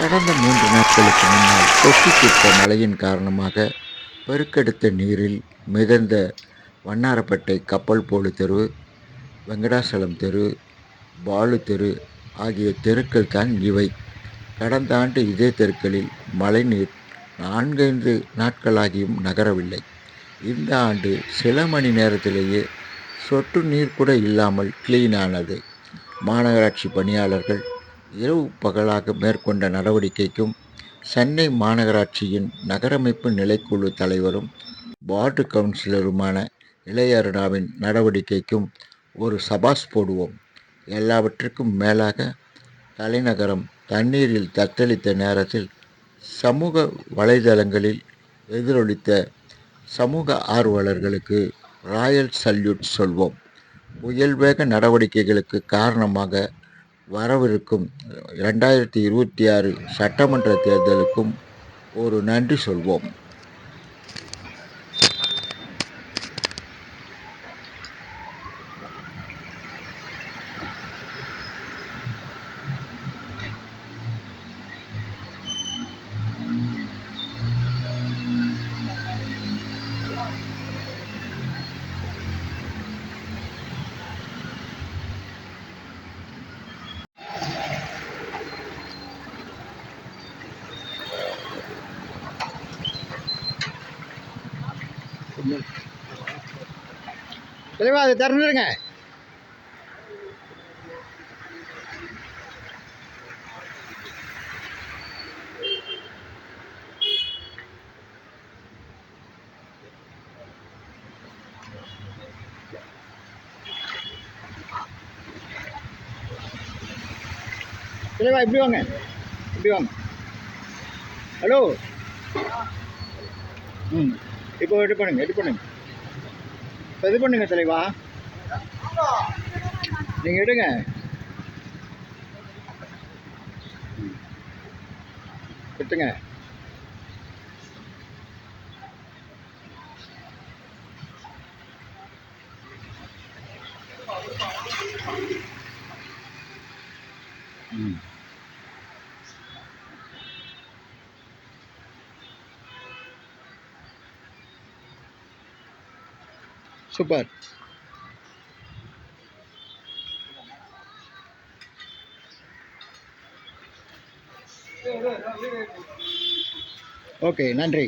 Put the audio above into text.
கடந்த மூன்று நாட்களுக்கு முன்னால் கொட்டிக்கிட்ட மழையின் காரணமாக பெருக்கெடுத்த நீரில் மிதந்த வண்ணாரப்பேட்டை கப்பல் போலு தெரு வெங்கடாசலம் தெரு பாலு தெரு ஆகிய தெருக்கள் தான் இவை. கடந்த ஆண்டு இதே தெருக்களில் மழைநீர் நான்கைந்து நாட்களாகியும் நகரவில்லை. இந்த ஆண்டு சில மணி நேரத்திலேயே சொட்டு நீர் கூட இல்லாமல் கிளீனானது மாநகராட்சி பணியாளர்கள் இரவு பகலாக மேற்கொண்ட நடவடிக்கைக்கும் சென்னை மாநகராட்சியின் நகரமைப்பு நிலைக்குழு தலைவரும் வார்டு கவுன்சிலருமான இளையருணாவின் நடவடிக்கைக்கும் ஒரு சபாஸ் போடுவோம். எல்லாவற்றுக்கும் மேலாக தலைநகரம் தண்ணீரில் தத்தளித்த நேரத்தில் சமூக வலைதளங்களில் எதிரொலித்த சமூக ஆர்வலர்களுக்கு ராயல் சல்யூட் சொல்வோம். புயல் வேக நடவடிக்கைகளுக்கு காரணமாக வரவிருக்கும். ரெண்டாயிரத்தி இருபத்தி ஆறு சட்டமன்ற தேர்தலுக்கும் ஒரு நன்றி சொல்வோம். தெளிவா அதை திறந்துருங்க தெளிவா இப்படி வாங்க இப்படி வாங்க. ஹலோ ம். இப்போ இது பண்ணுங்க இது பண்ணுங்க. இப்போ இது பண்ணுங்க தலைவா. நீங்கள் எடுங்க. எடுத்துங்க. ம். சூப்பர். ஓகே நன்றி.